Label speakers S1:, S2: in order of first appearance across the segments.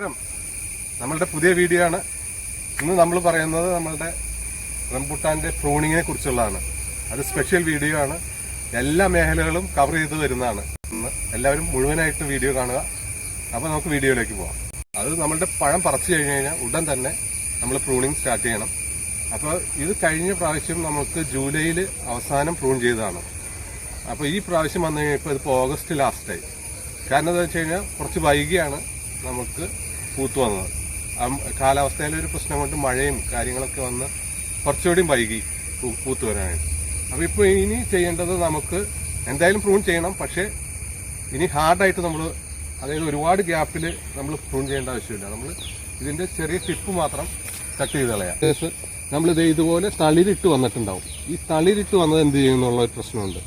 S1: നമസ്കാരം നമ്മളുടെ പുതിയ വീഡിയോ ആണ് ഇന്ന് നമ്മൾ പറയുന്നത് നമ്മളുടെ റംബുട്ടാന്റെ പ്രൂണിങ്ങിനെ കുറിച്ചുള്ളതാണ്. അത് സ്പെഷ്യൽ വീഡിയോ ആണ്. എല്ലാ മേഖലകളും കവർ ചെയ്ത് വരുന്നതാണ് ഇന്ന് എല്ലാവരും മുഴുവനായിട്ട് വീഡിയോ കാണുക. അപ്പോൾ നമുക്ക് വീഡിയോയിലേക്ക് പോകാം അത് നമ്മളുടെ പഴം പറിച്ചു കഴിഞ്ഞ് കഴിഞ്ഞാൽ ഉടൻ തന്നെ നമ്മൾ പ്രൂണിങ് സ്റ്റാർട്ട് ചെയ്യണം. അപ്പോൾ ഇത് കഴിഞ്ഞ പ്രാവശ്യം നമുക്ക് ജൂലൈയിൽ അവസാനം പ്രൂൺ ചെയ്തതാണ്. അപ്പോൾ ഈ പ്രാവശ്യം വന്നു കഴിഞ്ഞപ്പോൾ ഇതിപ്പോൾ ഓഗസ്റ്റ് ലാസ്റ്റായി കാരണം എന്താ വെച്ച് കഴിഞ്ഞാൽ കുറച്ച് വൈകിയാണ് നമുക്ക് പൂത്ത് വന്നത് കാലാവസ്ഥയിലെ ഒരു പ്രശ്നം കൊണ്ട് മഴയും കാര്യങ്ങളൊക്കെ വന്ന് കുറച്ചുകൂടി വൈകി പൂത്തു വരാനായിട്ട് അപ്പോൾ ഇപ്പോൾ ഇനി ചെയ്യേണ്ടത് നമുക്ക് എന്തായാലും പ്രൂൺ ചെയ്യണം. പക്ഷേ ഇനി ഹാർഡായിട്ട് നമ്മൾ അതായത് ഒരുപാട് ഗ്യാപ്പിൽ നമ്മൾ പ്രൂൺ ചെയ്യേണ്ട ആവശ്യമില്ല. നമ്മൾ ഇതിന്റെ ചെറിയ ടിപ്പ് മാത്രം കട്ട് ചെയ്ത് കളയാം. നമ്മൾ ഇത് ഇതുപോലെ തളിരിട്ട് വന്നിട്ടുണ്ടാവും. ഈ തളിരിട്ട് വന്നത് എന്ത് ചെയ്യും എന്നുള്ള ഒരു പ്രശ്നമുണ്ട്.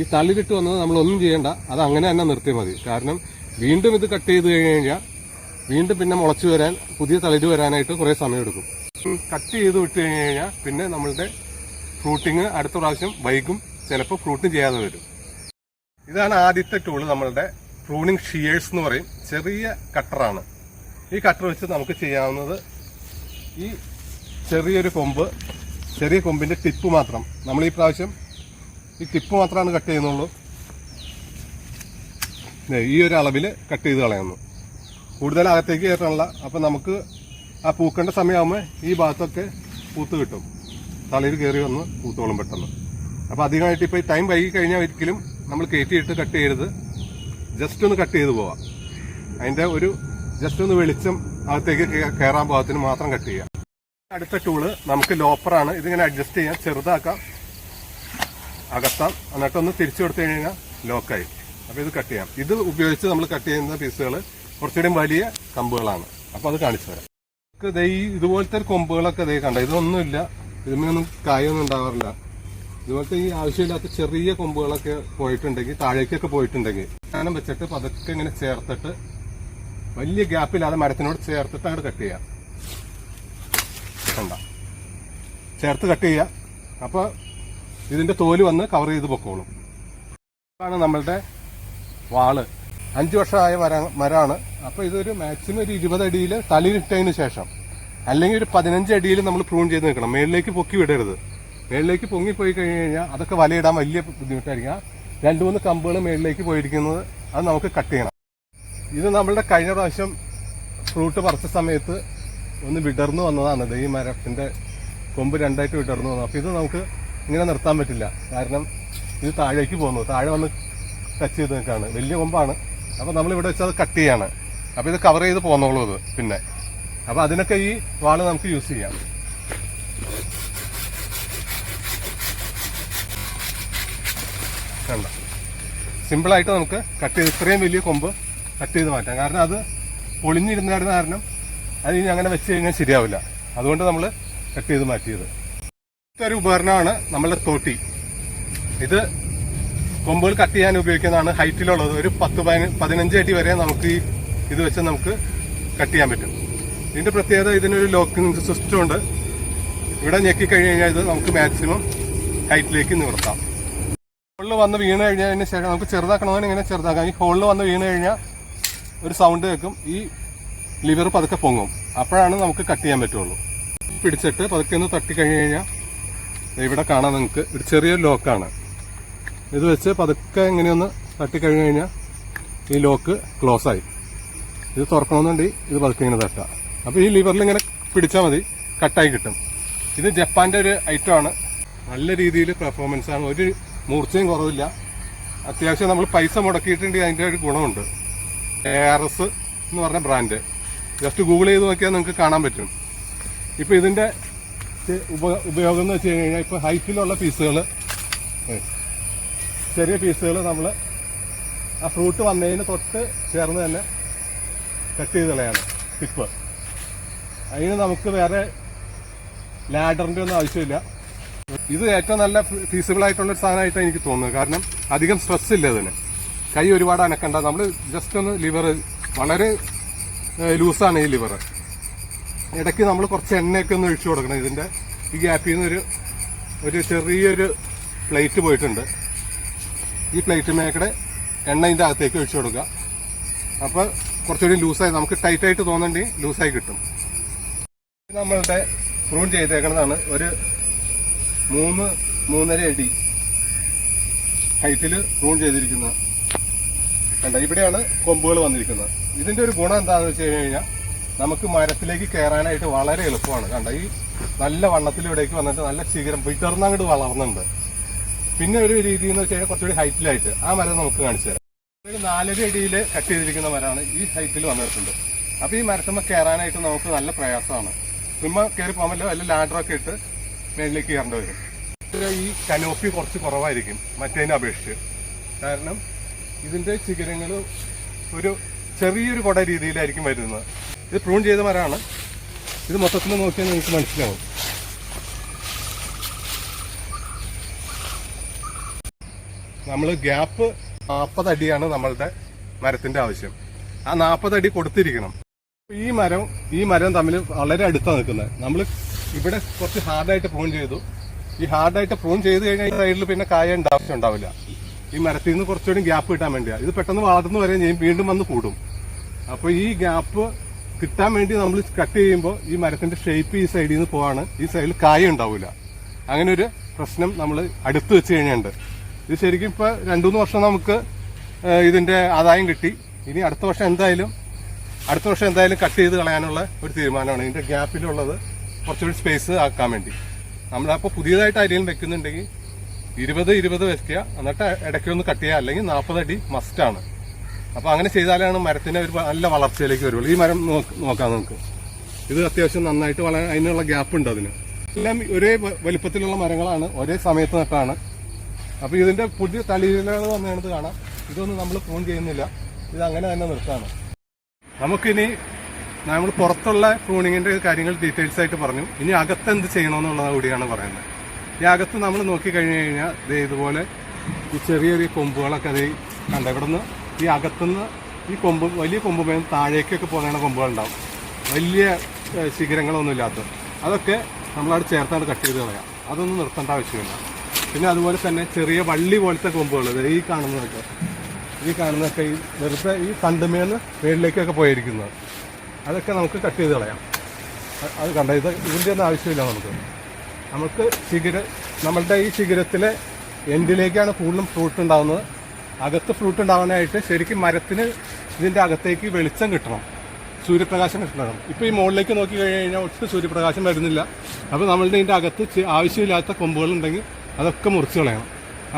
S1: ഈ തളിരിട്ട് വന്നത് നമ്മളൊന്നും ചെയ്യേണ്ട. അത് അങ്ങനെ തന്നെ നിർത്തിയാൽ മതി. കാരണം വീണ്ടും ഇത് കട്ട് ചെയ്ത് കഴിഞ്ഞ് കഴിഞ്ഞാൽ വീണ്ടും പിന്നെ മുളച്ചു വരാൻ പുതിയ തളിര് വരാനായിട്ട് കുറേ സമയമെടുക്കും. കട്ട് ചെയ്ത് വിട്ട് കഴിഞ്ഞ് കഴിഞ്ഞാൽ പിന്നെ നമ്മളുടെ ഫ്രൂട്ടിങ് അടുത്ത പ്രാവശ്യം വൈകും ചിലപ്പോൾ ഫ്രൂട്ടിങ് ചെയ്യാതെ വരും. ഇതാണ് ആദ്യത്തെ ടൂൾ നമ്മളുടെ പ്രൂണിങ് ഷിയേഴ്സ് എന്ന് പറയും. ചെറിയ കട്ടറാണ് ഈ കട്ടർ വെച്ച് നമുക്ക് ചെയ്യാവുന്നത് ഈ ചെറിയൊരു കൊമ്പ് ചെറിയ കൊമ്പിന്റെ ടിപ്പ് മാത്രം. നമ്മൾ ഈ പ്രാവശ്യം ഈ ടിപ്പ് മാത്രമാണ് കട്ട് ചെയ്യുന്നുള്ളൂ. ഈ ഒരു അളവിൽ കട്ട് ചെയ്ത് കളയുന്നു. കൂടുതൽ അകത്തേക്ക് കയറ്റാനുള്ള അപ്പം നമുക്ക് ആ പൂക്കേണ്ട സമയമാകുമ്പോൾ ഈ ഭാഗത്തൊക്കെ പൂത്ത് കിട്ടും. തലയിൽ കയറി വന്ന് പൂത്തോളും പെട്ടെന്ന്. അപ്പോൾ അധികമായിട്ട് ഇപ്പോൾ ഈ ടൈം വൈകി കഴിഞ്ഞാൽ ഒരിക്കലും നമ്മൾ കയറ്റിയിട്ട് കട്ട് ചെയ്യരുത്. ജസ്റ്റ് ഒന്ന് കട്ട് ചെയ്ത് പോവാം. അതിന്റെ ഒരു ജസ്റ്റ് ഒന്ന് വെളിച്ചം അകത്തേക്ക് കയറാൻ പാകത്തിന് മാത്രം കട്ട് ചെയ്യാം. അടുത്ത ടൂൾ നമുക്ക് ലോപ്പറാണ് ഇതിങ്ങനെ അഡ്ജസ്റ്റ് ചെയ്യാം. ചെറുതാക്കാം. അകത്താം. എന്നിട്ടൊന്ന് തിരിച്ചു കൊടുത്തു കഴിഞ്ഞാൽ ലോക്കായി അപ്പോൾ ഇത് കട്ട് ചെയ്യാം. ഇത് ഉപയോഗിച്ച് നമ്മൾ കട്ട് ചെയ്യുന്ന പീസുകൾ കുറച്ചുകൂടി വലിയ കമ്പുകളാണ്. അപ്പോൾ അത് കാണിച്ചു തരാം. നമുക്ക് ദേ ഈ ഇതുപോലത്തെ കൊമ്പുകളൊക്കെ ദേ കണ്ട? ഇതൊന്നുമില്ല. ഇതിനൊന്നും കായൊന്നും ഉണ്ടാവാറില്ല. ഇതുപോലത്തെ ഈ ആവശ്യമില്ലാത്ത ചെറിയ കൊമ്പുകളൊക്കെ പോയിട്ടുണ്ടെങ്കിൽ താഴേക്കൊക്കെ പോയിട്ടുണ്ടെങ്കിൽ സ്ഥാനം വെച്ചിട്ട് പതുക്കെ ഇങ്ങനെ ചേർത്തിട്ട് വലിയ ഗ്യാപ്പില്ലാതെ മരത്തിനോട് ചേർത്തിട്ട് അങ്ങോട്ട് കട്ട് ചെയ്യാം. കണ്ട? ചേർത്ത് കട്ട് ചെയ്യാം. അപ്പോൾ ഇതിന്റെ തോൽ വന്ന് കവർ ചെയ്ത് പൊക്കോളും. ഇതാണ് നമ്മളുടെ വാൾ. അഞ്ചു വർഷമായ മര മരമാണ് അപ്പോൾ ഇതൊരു മാക്സിമം ഒരു ഇരുപതടിയിൽ തളിരിട്ടതിന് ശേഷം അല്ലെങ്കിൽ ഒരു പതിനഞ്ച് അടിയിൽ നമ്മൾ പ്രൂൺ ചെയ്ത് നിൽക്കണം മേളിലേക്ക് പൊക്കി വിടരുത്. മേളിലേക്ക് പൊങ്ങി പോയി കഴിഞ്ഞ് കഴിഞ്ഞാൽ അതൊക്കെ വലയിടാൻ വലിയ ബുദ്ധിമുട്ടായിരിക്കും. രണ്ട് മൂന്ന് കമ്പുകൾ മേളിലേക്ക് പോയിരിക്കുന്നത് അത് നമുക്ക് കട്ട് ചെയ്യണം. ഇത് നമ്മളുടെ കഴിഞ്ഞ പ്രാവശ്യം ഫ്രൂട്ട് പറച്ച സമയത്ത് ഒന്ന് വിടർന്നു വന്നതാണ്. ഈ മരത്തിന്റെ കൊമ്പ് രണ്ടായിട്ട് വിടർന്നു വന്നു. അപ്പോൾ ഇത് നമുക്ക് ഇങ്ങനെ നിർത്താൻ പറ്റില്ല. കാരണം ഇത് താഴേക്ക് പോകുന്നു. താഴെ വന്ന് ടച്ച് ചെയ്ത് നിൽക്കുകയാണ്. വലിയ കൊമ്പാണ്. അപ്പോൾ നമ്മൾ ഇവിടെ വെച്ച് അത് കട്ട് ചെയ്യാണ്. അപ്പോൾ ഇത് കവർ ചെയ്ത് പോന്നോളൂ ഇത് പിന്നെ. അപ്പോൾ അതിനൊക്കെ ഈ വാൾ നമുക്ക് യൂസ് ചെയ്യാം. കണ്ട? സിമ്പിളായിട്ട് നമുക്ക് കട്ട് ചെയ്ത് ഇത്രയും വലിയ കൊമ്പ് കട്ട് ചെയ്ത് മാറ്റാം. കാരണം അത് പൊളിഞ്ഞിരുന്നായിരുന്ന കാരണം അത് ഇനി അങ്ങനെ വെച്ച് കഴിഞ്ഞാൽ ശരിയാവില്ല. അതുകൊണ്ട് നമ്മൾ കട്ട് ചെയ്ത് മാറ്റിയത്. ഇത്തൊരു ഉപകരണമാണ് നമ്മളുടെ തോട്ടി. ഇത് കൊമ്പുകൾ കട്ട് ചെയ്യാൻ ഉപയോഗിക്കുന്നതാണ് ഹൈറ്റിലുള്ളത്. ഒരു പത്ത് പതിന- പതിനഞ്ച് അടി വരെ നമുക്ക് ഈ ഇത് വെച്ച് നമുക്ക് കട്ട് ചെയ്യാൻ പറ്റും. ഇതിന്റെ പ്രത്യേകത ഇതിനൊരു ലോക്കിംഗ് സിസ്റ്റം ഉണ്ട്. ഇവിടെ ഞെക്കി കഴിഞ്ഞ് കഴിഞ്ഞാൽ ഇത് നമുക്ക് മാക്സിമം ഹൈറ്റിലേക്ക് നിവർത്താം. ഹോളിൽ വന്ന് വീണ് കഴിഞ്ഞതിന് ശേഷം നമുക്ക് ചെറുതാക്കണമെന്ന് ഇങ്ങനെ ചെറുതാക്കാം. ഈ ഹോളിൽ വന്ന് വീണ് കഴിഞ്ഞാൽ ഒരു സൗണ്ട് കേൾക്കും. ഈ ലിവർ പതുക്കെ പൊങ്ങും. അപ്പോഴാണ് നമുക്ക് കട്ട് ചെയ്യാൻ പറ്റുള്ളൂ. പിടിച്ചിട്ട് പതുക്കെ ഒന്ന് തട്ടി കഴിഞ്ഞ് കഴിഞ്ഞാൽ ഇവിടെ കാണാം നിങ്ങൾക്ക്. ഒരു ചെറിയൊരു ലോക്കാണ്. ഇത് വെച്ച് പതുക്കെ ഇങ്ങനെയൊന്ന് തട്ടിക്കഴിഞ്ഞ് കഴിഞ്ഞാൽ ഈ ലോക്ക് ക്ലോസ് ആയി ഇത് തുറക്കണമെന്നുണ്ടെങ്കിൽ ഇത് പതുക്കെ ഇങ്ങനെ തട്ടാം അപ്പോൾ ഈ ലിവറിൽ ഇങ്ങനെ പിടിച്ചാൽ മതി കട്ടായി കിട്ടും. ഇത് ജപ്പാന്റെ ഒരു ഐറ്റം ആണ്. നല്ല രീതിയിൽ പെർഫോമൻസ് ആണ്. ഒരു മൂർച്ചയും കുറവില്ല. അത്യാവശ്യം നമ്മൾ പൈസ മുടക്കിയിട്ടുണ്ടെങ്കിൽ അതിന്റെ ഒരു ഗുണമുണ്ട്. എ ആർ എസ് എന്ന് പറഞ്ഞ ബ്രാൻഡ് ജസ്റ്റ് ഗൂഗിൾ ചെയ്ത് നോക്കിയാൽ നിങ്ങൾക്ക് കാണാൻ പറ്റും. ഇപ്പോൾ ഇതിന്റെ ഉപ- ഉപയോഗം എന്ന് വെച്ച് കഴിഞ്ഞാൽ ഇപ്പോൾ ഹൈറ്റിലുള്ള പീസുകൾ ചെറിയ പീസുകൾ നമ്മൾ ആ ഫ്രൂട്ട് വന്നതിന് തൊട്ട് ചേർന്ന് തന്നെ കട്ട് ചെയ്ത് കളയാണ് ടിപ്പ് അതിന് നമുക്ക് വേറെ ലാഡറിന്റെ ഒന്നും ആവശ്യമില്ല. ഇത് ഏറ്റവും നല്ല ഫീസിബിൾ ആയിട്ടുള്ള സാധനമായിട്ടാണ് എനിക്ക് തോന്നുന്നത്. കാരണം അധികം സ്ട്രെസ് ഇല്ല ഇതിന്. കൈ ഒരുപാട് അനക്കണ്ട. നമ്മൾ ജസ്റ്റ് ഒന്ന് ലിവർ വളരെ ലൂസാണ് ഈ ലിവർ ഇടയ്ക്ക് നമ്മൾ കുറച്ച് എണ്ണയൊക്കെ ഒന്ന് ഒഴിച്ചു കൊടുക്കണം. ഇതിന്റെ ഈ ഗ്യാപ്പിൽ നിന്ന് ഒരു ഒരു ചെറിയൊരു പ്ലേറ്റ് പോയിട്ടുണ്ട്. ഈ പ്ലേറ്റ് മേക്കടെ എണ്ണ ഇതിന്റെ അകത്തേക്ക് ഒഴിച്ചു കൊടുക്കുക. അപ്പോൾ കുറച്ചുകൂടി ലൂസായി നമുക്ക് ടൈറ്റായിട്ട് തോന്നണ്ടെങ്കിൽ ലൂസായി കിട്ടും. നമ്മളുടെ പ്രൂൺ ചെയ്തേക്കുന്നതാണ് ഒരു മൂന്ന് മൂന്നര അടി ഹൈറ്റിൽ പ്രൂൺ ചെയ്തിരിക്കുന്ന കണ്ട? ഇവിടെയാണ് കൊമ്പുകൾ വന്നിരിക്കുന്നത്. ഇതിന്റെ ഒരു ഗുണം എന്താണെന്ന് വെച്ച് കഴിഞ്ഞാൽ നമുക്ക് മരത്തിലേക്ക് കയറാനായിട്ട് വളരെ എളുപ്പമാണ്. കണ്ട? ഈ നല്ല വണ്ണത്തിലൂടേക്ക് വന്നിട്ട് നല്ല ശിഖരം വിടർന്ന് അങ്ങോട്ട് വളർന്നുണ്ട്. പിന്നെ ഒരു രീതി എന്ന് വെച്ച് കഴിഞ്ഞാൽ കുറച്ചുകൂടി ഹൈറ്റിലായിട്ട് ആ മരം നമുക്ക് കാണിച്ചു തരാം. ഒരു നാലര അടിയിൽ കട്ട് ചെയ്തിരിക്കുന്ന മരമാണ് ഈ ഹൈറ്റിൽ വന്നിട്ടുണ്ട്. അപ്പൊ ഈ മരത്തുമ്പോൾ കയറാനായിട്ട് നമുക്ക് നല്ല പ്രയാസമാണ്. ചുമ്മാ കയറി പോകാമല്ലോ അല്ല ലാഡറൊക്കെ ഇട്ട് മേളിലേക്ക് കയറേണ്ടി വരും. ഈ കനോപ്പി കുറച്ച് കുറവായിരിക്കും മറ്റേതിനെ അപേക്ഷിച്ച്. കാരണം ഇതിന്റെ ശിഖരങ്ങൾ ഒരു ചെറിയൊരു കുട രീതിയിലായിരിക്കും വരുന്നത്. ഇത് പ്രൂൺ ചെയ്ത മരമാണ്. ഇത് മൊത്തത്തിൽ നോക്കിയാൽ നിങ്ങൾക്ക് മനസ്സിലാവും. നമ്മൾ ഗ്യാപ്പ് നാൽപ്പതടിയാണ് നമ്മളുടെ മരത്തിന്റെ ആവശ്യം. ആ നാൽപ്പതടി കൊടുത്തിരിക്കണം. ഈ മരം ഈ മരം തമ്മിൽ വളരെ അടുത്താണ് നിൽക്കുന്നത്. നമ്മൾ ഇവിടെ കുറച്ച് ഹാർഡായിട്ട് പ്രൂൺ ചെയ്തു. ഈ ഹാർഡായിട്ട് പ്രൂൺ ചെയ്ത് കഴിഞ്ഞാൽ ഈ സൈഡിൽ പിന്നെ കായ ആവശ്യം ഉണ്ടാവില്ല. ഈ മരത്തിൽ നിന്ന് കുറച്ചുകൂടി ഗ്യാപ്പ് കിട്ടാൻ വേണ്ടിയാണ് ഇത് പെട്ടെന്ന് വളർന്നു വരെ ഞാൻ വീണ്ടും വന്ന് കൂടും. അപ്പോൾ ഈ ഗ്യാപ്പ് കിട്ടാൻ വേണ്ടി നമ്മൾ കട്ട് ചെയ്യുമ്പോൾ ഈ മരത്തിന്റെ ഷേപ്പ് ഈ സൈഡിൽ നിന്ന് പോവാണ്. ഈ സൈഡിൽ കായ ഉണ്ടാവില്ല അങ്ങനെ ഒരു പ്രശ്നം നമ്മൾ അടുത്ത് വെച്ച് കഴിഞ്ഞുണ്ട് ഇത് ശരിക്കും ഇപ്പോൾ രണ്ടു മൂന്ന് വർഷം നമുക്ക് ഇതിന്റെ ആദായം കിട്ടി. ഇനി അടുത്ത വർഷം എന്തായാലും അടുത്ത വർഷം എന്തായാലും കട്ട് ചെയ്ത് കളയാനുള്ള ഒരു തീരുമാനമാണ് ഇതിന്റെ ഗ്യാപ്പിലുള്ളത് കുറച്ചുകൂടി സ്പേസ് ആക്കാൻ വേണ്ടി. നമ്മളപ്പോൾ പുതിയതായിട്ട് അരിയിൽ വെക്കുന്നുണ്ടെങ്കിൽ ഇരുപത് ഇരുപത് വെക്കുക. എന്നിട്ട് ഇടയ്ക്കൊന്ന് കട്ട് ചെയ്യുക. അല്ലെങ്കിൽ നാൽപ്പത് അടി മസ്റ്റാണ് അപ്പോൾ അങ്ങനെ ചെയ്താലാണ് മരത്തിന് ഒരു നല്ല വളർച്ചയിലേക്ക് വരുള്ളൂ. ഈ മരം നോക്ക് നമുക്ക്. ഇത് അത്യാവശ്യം നന്നായിട്ട് വളരെ അതിനുള്ള ഗ്യാപ്പ് ഉണ്ട് അതിന്. എല്ലാം ഒരേ വലിപ്പത്തിലുള്ള മരങ്ങളാണ്. ഒരേ സമയത്ത് നട്ടാണ് അപ്പോൾ ഇതിന്റെ പുതിയ തളിരുകൾ വന്നിട്ട് കാണാം. ഇതൊന്നും നമ്മൾ ഫോൺ ചെയ്യുന്നില്ല. ഇത് അങ്ങനെ തന്നെ നിർത്താണ്. നമുക്കിനി നമ്മൾ പുറത്തുള്ള പ്രൂണിങ്ങിന്റെ കാര്യങ്ങൾ ഡീറ്റെയിൽസ് ആയിട്ട് പറഞ്ഞു. ഇനി അകത്ത് എന്ത് ചെയ്യണമെന്നുള്ളത് കൂടിയാണ് പറയുന്നത്. ഈ അകത്ത് നമ്മൾ നോക്കിക്കഴിഞ്ഞ് കഴിഞ്ഞാൽ ദേ ഇതുപോലെ ഈ ചെറിയ ചെറിയ കൊമ്പുകളൊക്കെ അത് കണ്ട? ഈ അകത്തുനിന്ന് ഈ കൊമ്പ് വലിയ കൊമ്പ് മേൽ താഴേക്കൊക്കെ പോകുന്ന കൊമ്പുകളുണ്ടാവും വലിയ ശിഖരങ്ങളൊന്നും ഇല്ലാത്ത അതൊക്കെ നമ്മളവിടെ ചേർത്താണ് കട്ട് ചെയ്ത് കളയാം. അതൊന്നും നിർത്തേണ്ട ആവശ്യമില്ല. പിന്നെ അതുപോലെ തന്നെ ചെറിയ വള്ളി പോലത്തെ കൊമ്പുകൾ ഈ കാണുന്നതൊക്കെ ഈ കാണുന്നതൊക്കെ ഈ വെറുതെ ഈ തണ്ടുമേന്ന് മേളിലേക്കൊക്കെ പോയിരിക്കുന്നത് അതൊക്കെ നമുക്ക് കട്ട് ചെയ്ത് കളയാം. അത് കണ്ട? ഇത് ഇതിന്റെ ഒന്നും ആവശ്യമില്ല നമുക്ക്. നമുക്ക് ശിഖര നമ്മളുടെ ഈ ശിഖരത്തിലെ എൻഡിലേക്കാണ് കൂടുതലും ഫ്രൂട്ട് ഉണ്ടാകുന്നത് അകത്ത് ഫ്രൂട്ട് ഉണ്ടാകാനായിട്ട് ശരിക്കും മരത്തിന് ഇതിന്റെ അകത്തേക്ക് വെളിച്ചം കിട്ടണം. സൂര്യപ്രകാശം കിട്ടണം. ഇപ്പോൾ ഈ മുകളിലേക്ക് നോക്കി കഴിഞ്ഞ് കഴിഞ്ഞാൽ ഒട്ടും സൂര്യപ്രകാശം വരുന്നില്ല. അപ്പോൾ നമ്മളുടെ ഇതിന്റെ അകത്ത് ആവശ്യമില്ലാത്ത കൊമ്പുകളുണ്ടെങ്കിൽ അതൊക്കെ മുറിച്ച് കളയണം.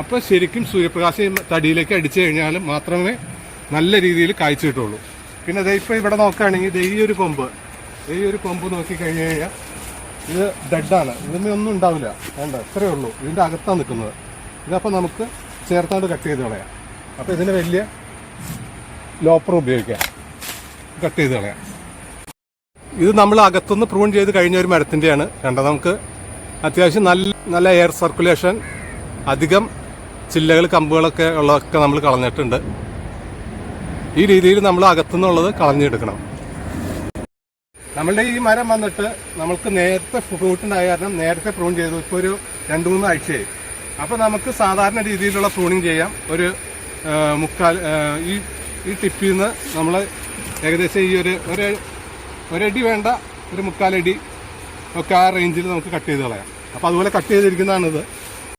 S1: അപ്പോൾ ശരിക്കും സൂര്യപ്രകാശം തടിയിലേക്ക് അടിച്ചു കഴിഞ്ഞാൽ മാത്രമേ നല്ല രീതിയിൽ കായ്ച്ചു കിട്ടുള്ളൂ. പിന്നെ ഇപ്പോൾ ഇവിടെ നോക്കുകയാണെങ്കിൽ ഈ ഒരു കൊമ്പ്. ഈ ഒരു കൊമ്പ് നോക്കി കഴിഞ്ഞ് കഴിഞ്ഞാൽ ഇത് ഡെഡാണ് ഇതിന്മേ ഒന്നും ഉണ്ടാവില്ല. വേണ്ട ഇത്രയേ ഉള്ളൂ. ഇതിന്റെ അകത്താണ് നിൽക്കുന്നത്. ഇതപ്പോൾ നമുക്ക് ചേർത്താണ്ട് കട്ട് ചെയ്ത് കളയാം. അപ്പോൾ ഇതിന് വലിയ ലോപ്പർ ഉപയോഗിക്കാം. കട്ട് ചെയ്ത് കളയാം. ഇത് നമ്മൾ അകത്തുനിന്ന് പ്രൂൺ ചെയ്ത് കഴിഞ്ഞ ഒരു മരത്തിന്റെയാണ് കണ്ടത് നമുക്ക് അത്യാവശ്യം നല്ല നല്ല എയർ സർക്കുലേഷൻ അധികം ചില്ലകൾ കമ്പുകളൊക്കെ ഉള്ളതൊക്കെ നമ്മൾ കളഞ്ഞിട്ടുണ്ട്. ഈ രീതിയിൽ നമ്മൾ അകത്തുനിന്നുള്ളത് കളഞ്ഞെടുക്കണം. നമ്മളുടെ ഈ മരം വന്നിട്ട് നമുക്ക് നേരത്തെ ഫ്രൂട്ട് ഉണ്ടായ കാരണം നേരത്തെ പ്രൂൺ ചെയ്തു. ഇപ്പോൾ ഒരു രണ്ട് മൂന്ന് ആഴ്ചയായി. അപ്പോൾ നമുക്ക് സാധാരണ രീതിയിലുള്ള പ്രൂണിങ് ചെയ്യാം. ഒരു മുക്കാൽ ഈ ഈ ടിപ്പിൽ നിന്ന് നമ്മൾ ഏകദേശം ഈ ഒരു ഒരടി വേണ്ട ഒരു മുക്കാലടി ഒക്കെ ആ റേഞ്ചിൽ നമുക്ക് കട്ട് ചെയ്ത് കളയാം. അപ്പോൾ അതുപോലെ കട്ട് ചെയ്തിരിക്കുന്നതാണിത്.